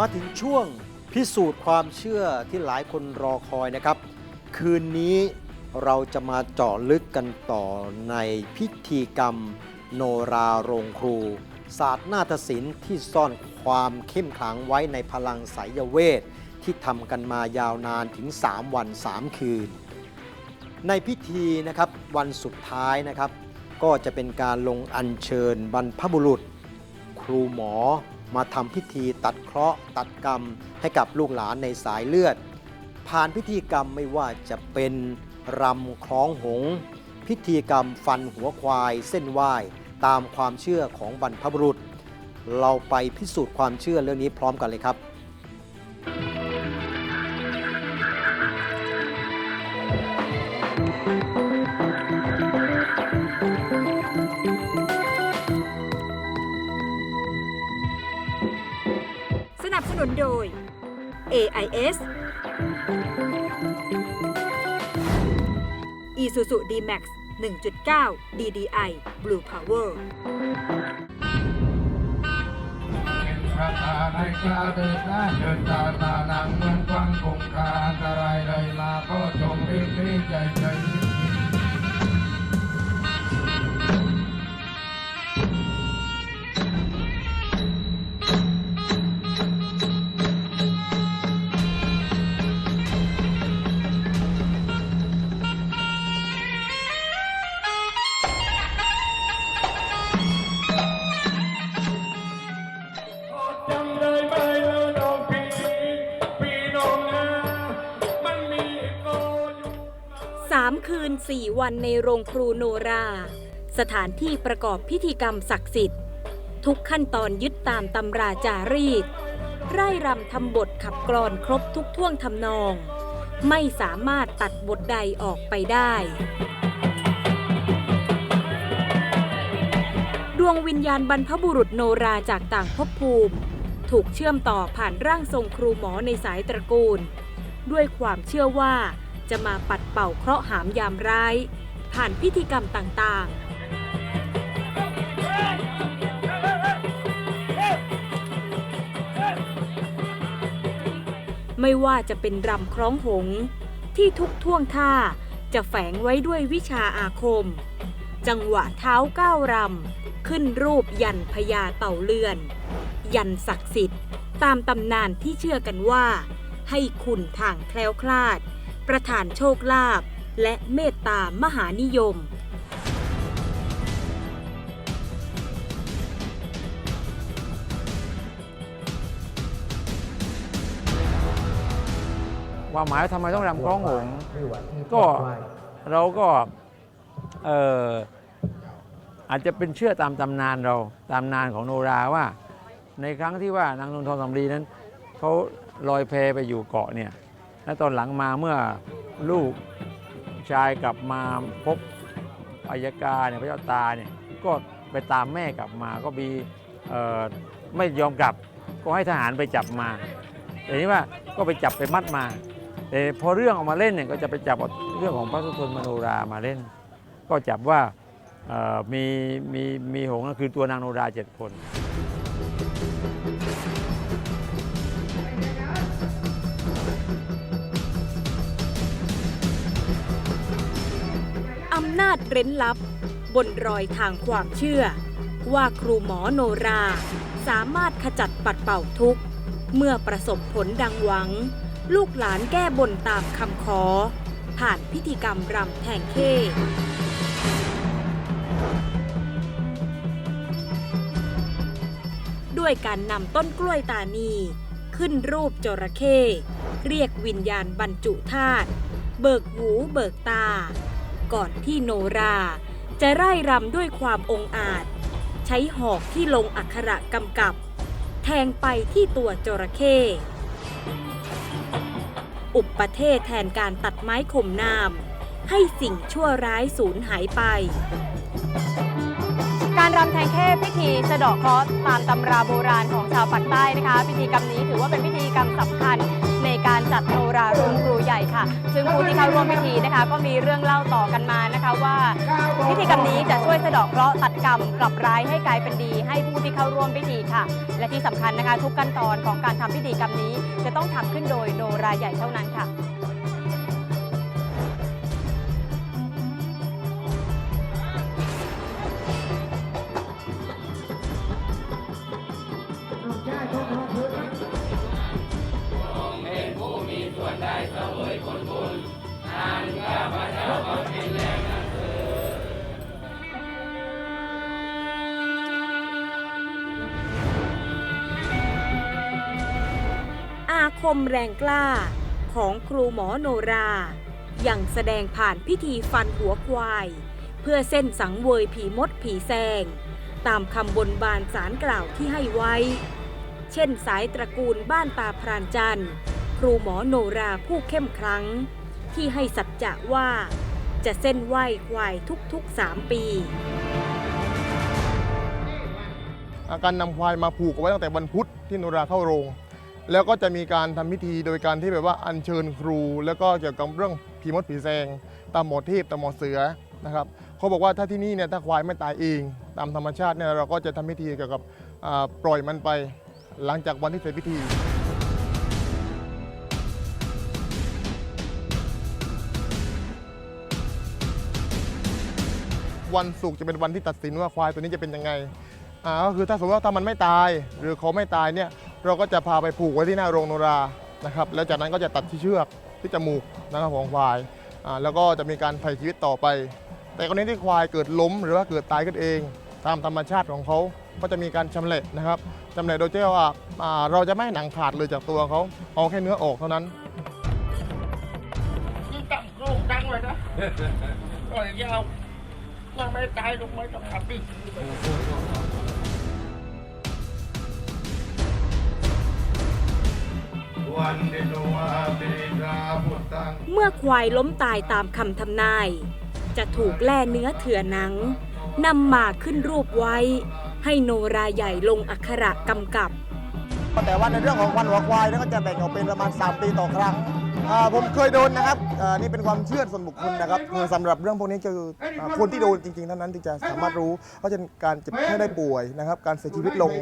มาถึงช่วงพิสูจน์ความเชื่อที่หลายคนรอคอยนะครับ คืนนี้เราจะมาเจาะลึกกันต่อในพิธีกรรม โนราโรงครู ศาสตร์นาฏศิลป์ที่ซ่อนความเข้มขลังไว้ในพลังไสยเวท ที่ทำกันมายาวนานถึง 3 วัน 3 คืน ในพิธีนะครับวันสุดท้ายนะครับ ก็จะเป็นการลงอัญเชิญบรรพบุรุษ ครูหมอ มาทำพิธีตัดเคราะห์ตัดกรรมให้กับลูกหลานในสายเลือด ผ่านพิธีกรรมไม่ว่าจะเป็นรำคล้องหง พิธีกรรมฟันหัวควาย เส้นไหว้ตามความเชื่อของบรรพบุรุษ เราไปพิสูจน์ความเชื่อเรื่องนี้พร้อมกันเลยครับ นโดย AIS Isuzu D-Max 1.9 DDI Blue Power พระตาในกล้าเดินหน้าเดินตาตาหนังเหมือนกวางคงคาอันตรายเลยลาก็จงรีบรีใจใจ 4 วันในโรงครูโนรา สถานที่ประกอบพิธีกรรมศักดิ์สิทธิ์ ทุกขั้นตอนยึดตามตำราจารีตไร่รำทำบทขับกรอนครบทุกท่วงทำนอง ไม่สามารถตัดบทใดออกไปได้ ดวงวิญญาณบรรพบุรุษโนราจากต่างภพภูมิ ถูกเชื่อมต่อผ่านร่างทรงครูหมอในสายตระกูล ด้วยความเชื่อว่า จะมาปัดเป่าเคราะห์หามยามร้าย ผ่านพิธีกรรมต่างๆไม่ว่าจะเป็นรำคล้องหง ที่ทุกท่วงท่าจะแฝงไว้ด้วยวิชาอาคม จังหวะเท้าก้าวรำ ขึ้นรูปยันพญาเต่าเลื่อน ยันศักดิ์สิทธิ์ ตามตำนานที่เชื่อกันว่า ให้คุณทางแคล้วคลาด ประทานโชคลาภและเมตตามหานิยม ความหมายว่าทำไมต้องรำคล้องหงส์ก็เราก็เอออาจจะเป็นเชื่อตามตำนานเราตามนานของโนราว่า ในครั้งที่ว่านางนนทองสำลีนั้นเขาลอยแพไปอยู่เกาะเนี่ย และตอนหลังมาเมื่อลูกชายกลับมาพบอายการเนี่ยพระเจ้าตาเนี่ยก็ไปตามแม่กลับมาก็มีไม่ยอมกลับก็ให้ทหารไปจับมาแต่นี้ว่าก็ไปจับไปมัดมาแต่พอเรื่องออกมาเล่นเนี่ยก็จะไปจับเรื่องของพระสุทนมโนรามาเล่น ก็จับว่ามีมีมีหงส์ก็คือตัวนางโนราเจ็ดคนำนาจเร้นลับ บนรอยทางความเชื่อ ว่าครูหมอโนรา สามารถขจัดปัดเป่าทุกข์ เมื่อประสบผลดังหวัง ลูกหลานแก้บนตามคำขอ ผ่านพิธีกรรมรำแทงเข้ด้วยการนำต้นกล้วยตานีขึ้นรูปจระเข้เรียกวิญญาณบรรจุธาตุเบิกหูเบิกตา ก่อนที่โนรา จะไร่รำด้วยความองอาจ ใช้หอกที่ลงอักขระกำกับ แทงไปที่ตัวจระเข้อุปประเทศแทนการตัดไม้ข่มนาม ให้สิ่งชั่วร้ายสูญหายไป การรำแทงเข้พิธีสะเดาะเคราะห์ตามตำราโบราณของชาวปากใต้นะคะ พิธีกรรมนี้ถือว่าเป็นพิธีกรรมสำคัญ ในการจัดโนราโรงครูใหญ่ค่ะ ซึ่งผู้ที่เข้าร่วมพิธีนะคะ ก็มีเรื่องเล่าต่อกันมานะคะว่าพิธีกรรมนี้จะช่วยสะเดอกเคราะห์ตัดกรรมกลับร้ายให้กลายเป็นดี ให้ผู้ที่เข้าร่วมพิธีค่ะ และที่สำคัญนะคะ ทุกขั้นตอนของการทำพิธีกรรมนี้ จะต้องทำขึ้นโดยโนราใหญ่เท่านั้นค่ะ มแรงกล้า ของครูหมอโนรายังแสดงผ่านพิธีฟันหัวควาย เพื่อเส้นสังเวยผีมดผีแซง ตามคำบนบานสารกล่าวที่ให้ไว้ เช่นสายตระกูลบ้านตาพรานจันทร์ ครูหมอโนราผู้เข้มขลังที่ให้สัจจะว่าจะเส้นไหว้ควายทุกๆสามปีการนำควายมาผูกไว้ตั้งแต่วันพุธที่โนราเข้าโรง แล้วก็จะมีการทำพิธีโดยการที่แบบว่าอัญเชิญครู แล้วก็เกี่ยวกับเรื่องผีมดผีแซงตามหมอเทพตามหมอเสือนะครับเขาบอกว่าถ้าที่นี่เนี่ยถ้าควายไม่ตายเอง ตามธรรมชาติเนี่ยเราก็จะทำพิธีเกี่ยวกับปล่อยมันไป หลังจากวันที่เสร็จพิธีวันศุกร์จะเป็นวันที่ตัดสินว่าควายตัวนี้จะเป็นยังไง อ่าก็คือถ้าสมมติว่าถ้ามันไม่ตาย หรือเขาไม่ตายเนี่ย เราก็จะพาไปผูกไว้ที่หน้าโรงโนรานะครับแล้วจากนั้นก็จะตัดที่เชือกที่จมูกนะครับของควายอ่าแล้วก็จะมีการไถ่ชีวิตต่อไป แต่กรณีที่ควายเกิดล้ม หรือว่าเกิดตายขึ้นเอง ตามธรรมชาติของเขาก็จะมีการชำแหละนะครับชำแหละโดยที่ว่าอ่าเราจะไม่ให้หนังขาดเลยจากตัวเขาเอาแค่เนื้อออกเท่านั้นนี่ตั้งโครงดังเลยนะ ก็ยาวยังไม่ตายลงไม่ต้องทำดิ เดโนอาเบกาพุทธังเมื่อควายล้มตายตามคำทำนาย จะถูกแล่เนื้อเถื่อหนังนำมาขึ้นรูปไว้ ให้โนราใหญ่ลงอักขระกำกับ แต่ว่าในเรื่องของวันหัวควายเนี่ยก็จะแบ่งออกเป็นประมาณ 3 ปีต่อครั้ง อ่าผมเคยโดนนะครับอ่านี่เป็นความเชื่อส่วนบุคคลนะครับคือสำหรับเรื่องพวกนี้คืออ่าคนที่โดนจริงๆเท่านั้นที่จะสามารถรู้ว่าจะการเจ็บไข้ได้ป่วยนะครับ การเสียชีวิตลง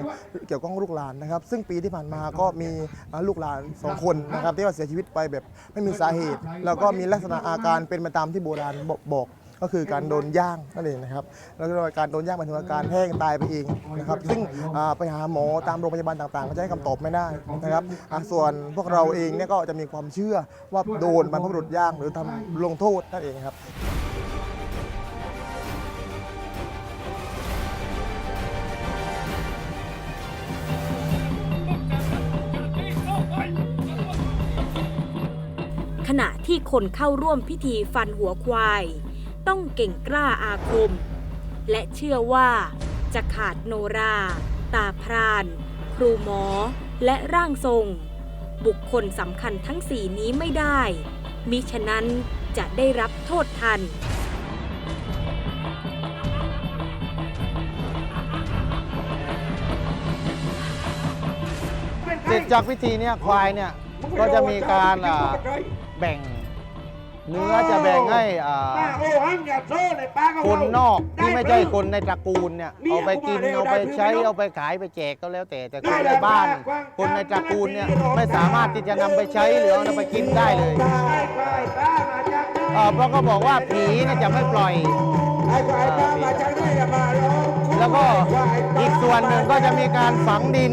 เกี่ยวกับลูกหลานนะครับ ซึ่งปีที่ผ่านมาก็มีอ่าลูกหลานสองคนนะครับที่ว่าเสียชีวิตไปแบบไม่มีสาเหตุ แล้วก็มีลักษณะอาการเป็นไปตามที่โบราณบอก ก็คือการโดนย่างนั่นเองนะครับแล้วก็การโดนย่างหมายถึงว่าการแห้งตายไปเองนะครับซึ่งไปหาหมอตามโรงพยาบาลต่างๆ ก็จะให้คำตอบไม่ได้นะครับส่วนพวกเราเองเนี่ยก็จะมีความเชื่อว่าโดนบรรพบุรุษย่างหรือทำลงโทษนั่นเองครับขณะที่คนเข้าร่วมพิธีฟันหัวควาย ต้องเก่งกล้าอาคม และเชื่อว่าจะขาดโนรา ตาพราน ครูหมอ และร่างทรง บุคคลสำคัญทั้งสี่นี้ไม่ได้ มิฉะนั้นจะได้รับโทษทันเสร็จจากพิธีเนี่ยควายเนี่ยก็จะมีการอ่าแบ่ง เนื้อจะแบ่งให้อ่าคนนอกที่ไม่ใช่คนในตระกูลเนี่ยเอาไปกินเอาไปใช้เอาไปขายไปแจกก็แล้วแต่แต่คนในบ้าน คนในตระกูลเนี่ยไม่สามารถที่จะนำไปใช้หรือเอาไปกินได้เลยเพราะก็บอกว่าผีเนี่ยจะไม่ปล่อยแล้วก็อีกส่วนหนึ่งก็จะมีการฝังดิน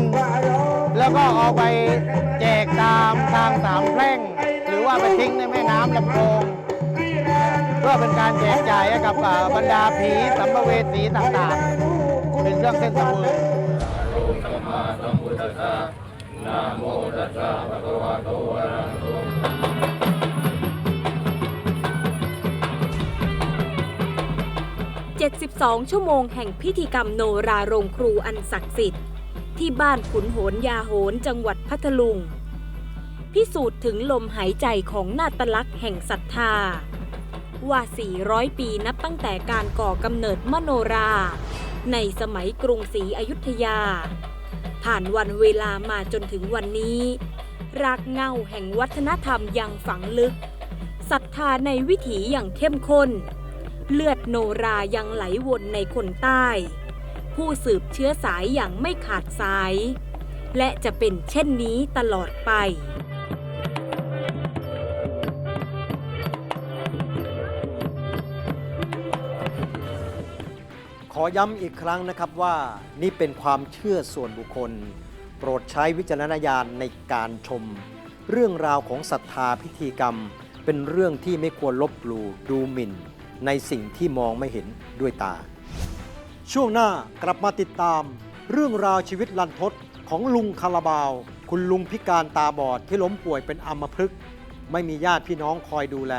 แล้วก็เอาไปแจกตามทางสามแพร่ง ว่าไปทิ้งในแม่น้ำลำโพงเพื่อเป็นการแจกจ่ายให้กับบรรดาผีสัมภเวสีต่างๆ เป็นเรื่องเส้นสมือ72 ชั่วโมงแห่งพิธีกรรมโนราโรงครูอันศักดิ์สิทธิ์ ที่บ้านขุนโหนยาโหนจังหวัดพัทลุง พิสูจน์ถึงลมหายใจของนาตลักษณ์แห่งศรัทธา ว่า 400 ปีนับตั้งแต่การก่อกำเนิดมโนรา ในสมัยกรุงศรีอยุธยา ผ่านวันเวลามาจนถึงวันนี้ รากเงาแห่งวัฒนธรรมย่างฝังลึกศรัทธาในวิถีอย่างเข้มข้น เลือดโนรายังไหลวนในคนใต้ ผู้สืบเชื้อสายอย่างไม่ขาดสาย และจะเป็นเช่นนี้ตลอดไป อย้ำอีกครั้งนะครับว่านี่เป็นความเชื่อส่วนบุคคล โปรดใช้วิจารณญาณในการชม เรื่องราวของศรัทธาพิธีกรรม เป็นเรื่องที่ไม่ควรลบหลู่ดูหมิ่น ในสิ่งที่มองไม่เห็นด้วยตา ช่วงหน้ากลับมาติดตาม เรื่องราวชีวิตลันทดของลุงคาราบาว คุณลุงพิการตาบอดที่ล้มป่วยเป็นอัมพฤกษ์ไม่มีญาติพี่น้องคอยดูแล